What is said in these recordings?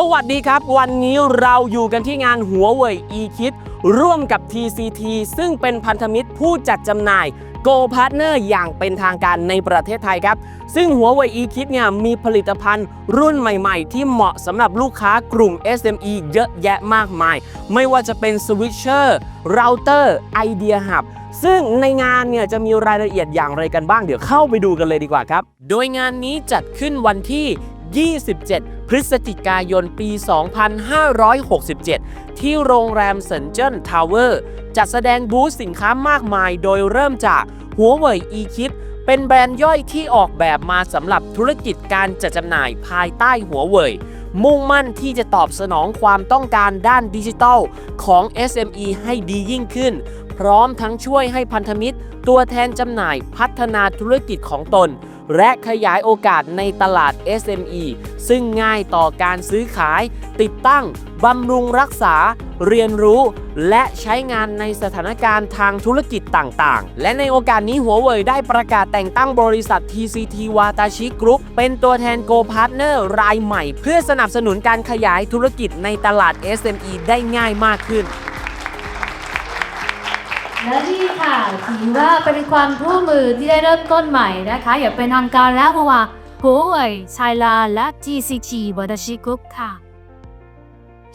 สวัสดีครับ วันนี้เราอยู่กันที่งานหัวเว่ย e-kit ร่วมกับ TCT ซึ่งเป็นพันธมิตรผู้จัดจำหน่าย Go Partner อย่างเป็นทางการในประเทศไทยครับ ซึ่งหัวเว่ย e-kit เนี่ยมีผลิตภัณฑ์รุ่นใหม่ๆ ที่เหมาะสำหรับลูกค้ากลุ่ม SME เยอะแยะมากมาย ไม่ว่าจะเป็น Switcher Router Idea Hub ซึ่งในงานเนี่ยจะมีรายละเอียดอย่างไรกันบ้างเดี๋ยวเข้าไปดูกันเลยดีกว่าครับ โดยงานนี้จัดขึ้นวันที่ 27 พฤศจิกายนปี 2567 ที่โรงแรมเซนเจิ้นทาวเวอร์จัดแสดงบูธสินค้ามากมายโดยเริ่มจากหัวเว่ย e-kit เป็นแบรนด์ย่อยที่ออกแบบมาสำหรับธุรกิจการจัดจำหน่ายภายใต้หัวเว่ยมุ่งมั่นที่จะตอบสนองความต้องการด้านดิจิทัลของ SME ให้ดียิ่งขึ้น พร้อมทั้งช่วยให้พันธมิตร ตัวแทนจำหน่ายพัฒนาธุรกิจของตน และขยายโอกาสในตลาด SME ซึ่งง่ายต่อการซื้อขาย ติดตั้ง บำรุงรักษา เรียนรู้ และใช้งานในสถานการณ์ทางธุรกิจต่างๆ และในโอกาสนี้หัวเว่ยได้ประกาศแต่งตั้งบริษัท TCT Watashi Group เป็นตัวแทน Go Partner รายใหม่ เพื่อสนับสนุนการขยายธุรกิจในตลาด SME ได้ง่ายมากขึ้น และนี่ค่ะถือว่าเป็นความร่วมมือที่ได้เริ่มต้นใหม่นะคะ อย่าเป็นทางการแล้วเพราะว่าหัวเว่ยไชลาและ GCT ว a ดชิกรุ๊ปค่ะ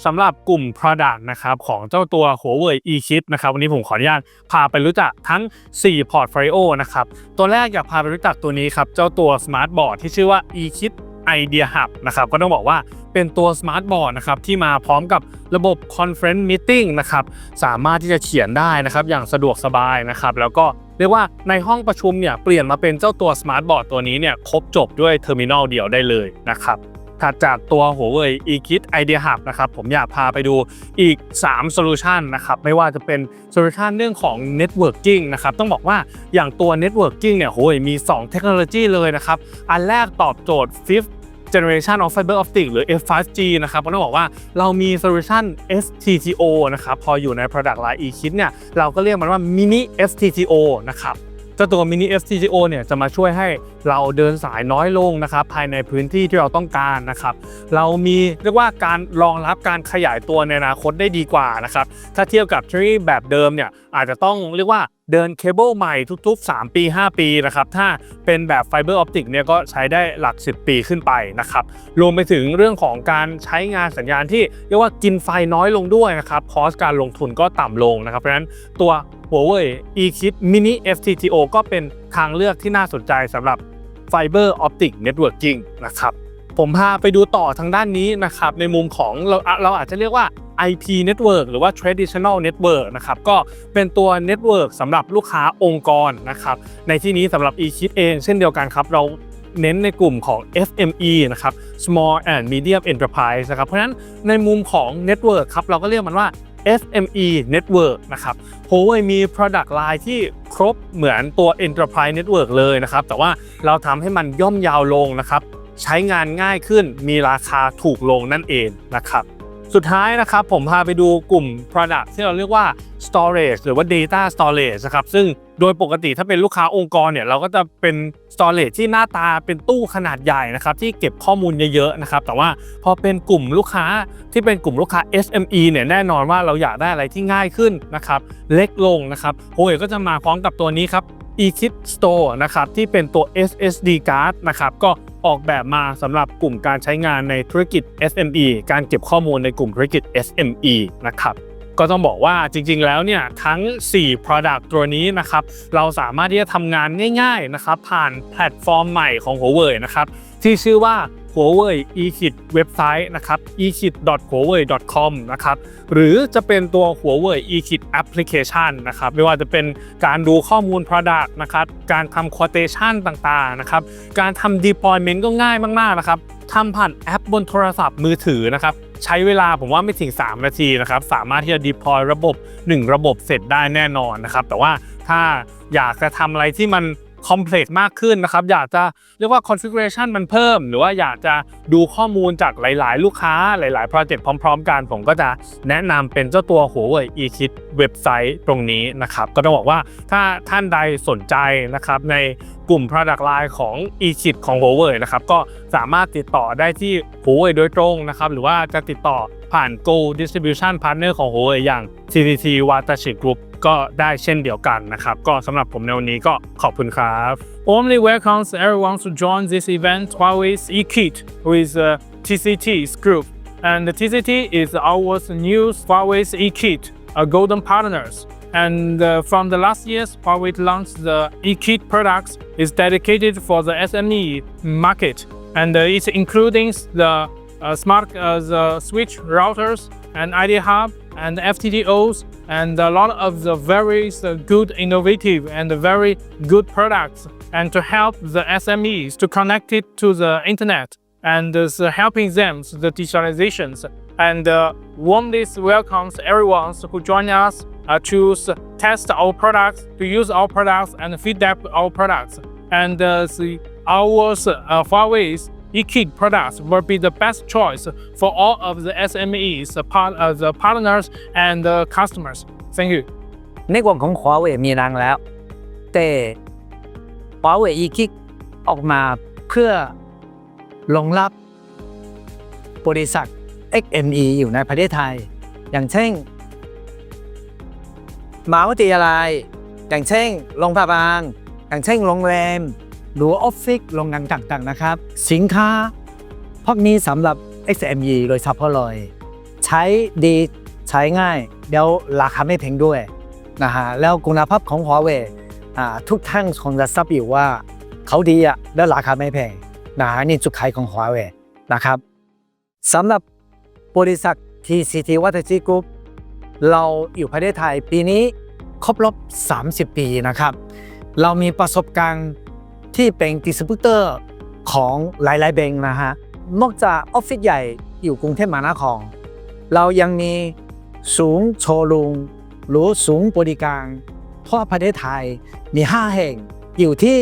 สำหรับกลุ่ม Product นะครับของเจ้าตัวหัวเว่ย e-kit นะครับวันนี้ผมขออนุญาตพาไปรู้จักทั้ง 4 Portfolio นะครับตัวแรกอยากพาไปรู้จักตัวนี้ครับ เจ้าตัว Smart Board ที่ชื่อว่า e-kit Idea Hub นะครับก็ต้องบอกว่าเป็นตัวสมาร์ทบอร์ดนะครับที่มาพร้อมกับระบบ Conference Meeting นะครับสามารถที่จะเขียนได้นะครับอย่างสะดวกสบายนะครับแล้วก็เรียกว่าในห้องประชุมเนี่ยเปลี่ยนมาเป็นเจ้าตัวสมาร์ทบอร์ดตัวนี้เนี่ยครบจบด้วยเทอร์มินอลเดียวได้เลยนะครับ ถัดจากตัวหัวเว่ย e-kit idea hub นะครับผมอยากพาไปดูอีก 3 solution นะครับไม่ว่าจะเป็น solution เรื่องของ networking นะครับต้องบอกว่าอย่างตัว networking เนี่ยโหยมี 2 เทคโนโลยีเลยนะครับ อันแรกตอบโจทย์ fifth generation of fiber optic หรือ F5G นะครับก็ต้องบอกว่าเรามี solution STTO นะครับพออยู่ใน product line e-kit เนี่ยเราก็เรียกมันว่า mini STTO นะครับ เจ้าตัว mini FTGO เนี่ยจะมาช่วยให้เราเดินสายน้อยลงนะครับภายในพื้นที่ที่เราต้องการนะครับเรามีเรียกว่าการรองรับการขยายตัวในอนาคตได้ดีกว่านะครับถ้าเทียบกับทรีแบบเดิมเนี่ยอาจจะต้องเรียกว่าเดินเคเบิลใหม่ทุกๆ 3 ปี 5 ปีนะครับถ้าเป็นแบบไฟเบอร์ออปติกเนี่ยก็ใช้ได้หลัก 10 ปีขึ้นไปนะครับรวมไปถึงเรื่องของการใช้งานสัญญาณที่เรียกว่ากินไฟน้อยลงด้วยนะครับคอสการลงทุนก็ต่ำลงนะครับเพราะฉะนั้นตัว หัวเว่ย e-kit mini FTTO ก็เป็นทางเลือกที่น่าสนใจสำหรับ Fiber Optic Networking นะครับผมพาไปดูต่อทางด้านนี้นะครับในมุมของเราเราอาจจะเรียกว่า IP Network หรือว่า Traditional Network นะครับก็เป็นตัว Network สำหรับลูกค้าองค์กรนะครับในที่นี้สำหรับ e-kit เองเช่นเดียวกันครับเราเน้นในกลุ่มของ SME นะครับ Small and Medium Enterprise นะครับ เพราะฉะนั้นในมุมของ Network ครับเราก็เรียกมันว่า SME Network นะครับ Huawei มี Product Line ที่ครบเหมือนตัว Enterprise Network เลยนะครับ แต่ว่าเราทำให้มันย่อมยาวลงนะครับ ใช้งานง่ายขึ้น มีราคาถูกลงนั่นเองนะครับ สุดท้ายนะครับผมพาไปดูกลุ่ม Product ที่เราเรียกว่า Storage หรือว่า Data Storage นะครับซึ่งโดยปกติถ้าเป็นลูกค้าองค์กรเนี่ยเราก็จะเป็น Storage ที่หน้าตาเป็นตู้ขนาดใหญ่นะครับที่เก็บข้อมูลเยอะๆนะครับแต่ว่าพอเป็นกลุ่มลูกค้าที่เป็นกลุ่มลูกค้า SME เนี่ยแน่นอนว่าเราอยากได้อะไรที่ง่ายขึ้นนะครับเล็กลงนะครับโฮเอก็จะมาพร้อมกับตัวนี้ครับ eKit Store นะครับที่เป็นตัว SSD card นะครับก็ออกแบบมาสำหรับกลุ่มการใช้งานในธุรกิจ SME การเก็บข้อมูลในกลุ่มธุรกิจ SME นะครับ ก็ต้องบอกว่าจริงๆแล้วเนี่ยทั้ง 4 Product ตัวนี้นะครับเราสามารถที่จะทำงานง่ายๆนะครับผ่านแพลตฟอร์มใหม่ของ Huawei นะครับที่ชื่อว่า Huawei eKit เว็บไซต์นะครับ ekit.huawei.com นะครับหรือจะเป็นตัว Huawei eKit Application นะครับไม่ว่าจะเป็นการดูข้อมูล Product นะครับการทำ quotation ต่างๆนะครับการทำ deployment ก็ง่ายมากๆนะครับทำผ่านแอปบนโทรศัพท์มือถือนะครับใช้เวลาผมว่าไม่ถึง 3 นาทีนะครับสามารถที่จะ deploy ระบบ 1 ระบบเสร็จได้แน่นอนนะครับแต่ว่าถ้าอยากจะทำอะไรที่มัน คอมเพล็กซ์มากขึ้นนะครับ อยากจะเรียกว่า configuration มันเพิ่ม หรือว่าอยากจะดูข้อมูลจากหลาย ๆ ลูกค้าหลาย ๆ โปรเจกต์พร้อม ๆ กัน ผมก็จะแนะนำเป็นเจ้าตัว Huawei eKit เว็บไซต์ตรงนี้นะครับ ก็ต้องบอกว่าถ้าท่านใดสนใจนะครับในกลุ่ม Product Line ของ eKit ของ Huawei นะครับก็สามารถติดต่อได้ที่ Huawei โดยตรงนะครับ หรือว่าจะติดต่อผ่าน Go Distribution Partner ของ Huawei อย่าง CCT Watashi Group ก็ได้เช่นเดียวกันนะครับ ก็สำหรับผมในวันนี้ก็ขอบคุณครับ Warmly welcomes everyone to join this event Huawei's eKit with uh, TCT's group. And the TCT is our new Huawei's eKit, a golden partners. And uh, from the last years, Huawei launched the eKit products is dedicated for the SME market, and uh, it's including the uh, smart uh, the switch routers and ID hub and FTTOs and a lot of the very good innovative and very good products and to help the SMEs to connect it to the internet and helping them the digitalizations. And uh, warmly welcomes everyone who join us uh, to test our products to use our products and feedback our products. And uh, our uh, Huawei's eKit products will be the best choice for all of the SMEs, the, part, uh, the partners and the customers. Thank you. ในกลุ่มของ Huawei มีนางแล้ว แต่ Huawei e k i ออกมาเพื่อรองรับบริษัท XME อยู่ในประเทศไทย อย่างเช่นมหาวิทยาลัย อย่างเช่นโรงพยาบาล อย่างเช่นโรงแรม หรือออฟฟิศโรงงานต่างๆนะครับ สินค้า พวกนี้สำหรับ XME โดยเฉพาะเลย ใช้ดีใช้ง่าย เดี๋ยวราคาไม่แพงด้วยนะฮะแล้วคุณภาพของ Huawei อ่าทุกท่านคงจะทราบอยู่ว่าเขาดีอะแล้วราคาไม่แพงนะฮะนี่จุดขายของ Huawei นะครับสำหรับบริษัท TCT w a t a c h i Group เราอยู่ประเทศไทยปีนี้ครบรอบ 30 ปีนะครับ เรามีประสบการณ์ ที่เป็นดิสติบิวเตอร์ของหลายๆแบงค์นะฮะนอกจากออฟฟิศใหญ่อยู่กรุงเทพมหานครเรายังมีศูนย์โชว์รูมหรือศูนย์บริการทั่วประเทศไทยมี 5 แห่งอยู่ที่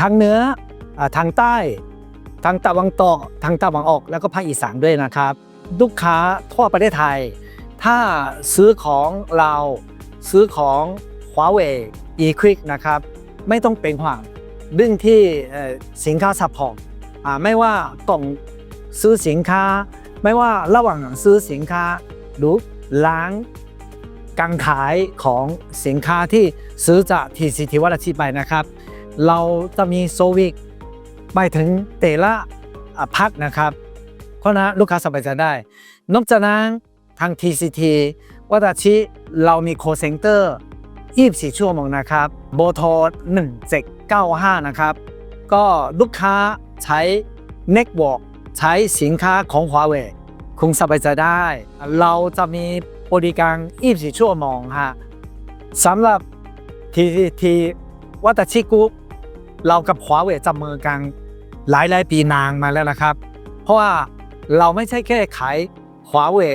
ทางเหนืออทางใต้ ทางตะวันตกทางตะวันออกแล้วก็ภาคอีสานด้วยนะครับลูกค้าทั่วประเทศไทย ถ้าซื้อของเราซื้อของ Huawei e q u i c นะครับ ไม่ต้องเป็นห่วง รื่องที่สินค้าซัพพอร์ตไม่ว่าต้องซื้อสินค้า ไม่ว่าระหว่างซื้อสินค้าหรือร้านการขายของสินค้าที่ซื้อจาก TCT วัตชิไปนะครับ เราจะมีโซวิกไปถึงแต่ละพักนะครับเพราะฉะนั้นลูกค้าสบายใจได้ นอกจากนั้นทาง TCT วัตชิเรามี call center 24 ชั่วโมงนะครับโบโทร1795 นะครับ ก็ลูกค้าใช้ Network ใช้สินค้าของ Huawei คงสบายใจได้ เราจะมีบริการ 24 ชั่วโมงฮะสำหรับ TCT วัตชิกุเรากับ Huawei จับมือกันหลายหลายปีนานมาแล้วนะครับ เพราะว่าเราไม่ใช่แค่ขาย Huawei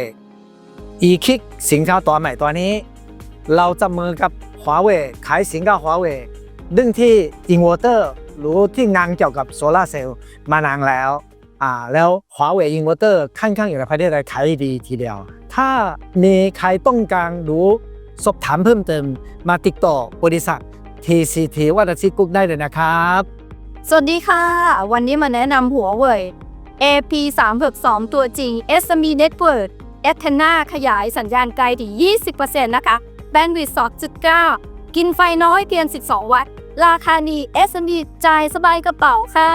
e-kick สินค้าตัวใหม่ตัวนี้ เราจับมือกับ Huawei ขายสินค้า Huawei เรื่องที่ inverter หรือที่งานเกี่ยวกับโซลาเซลล์มานานแล้วอ่าแล้ว Huawei Inverter ค่อนข้างอยู่ในประเทศไทยขายดีทีเดียว ถ้ามีใครต้องการรู้สอบถามเพิ่มเติมมาติดต่อบริษัท TCT วัตชิกุ๊กได้เลยนะครับ สวัสดีค่ะ วันนี้มาแนะนำหัวเว่ย AP 3 6 2ตัวจริง SME Network แอทนาขยายสัญญาณไกลถึง 20%นะคะ บนด์วิดต์2.9 กินไฟน้อยเพียง 12 วัตต์ ราคานี้ SME จ่ายสบายกระเป๋าค่ะ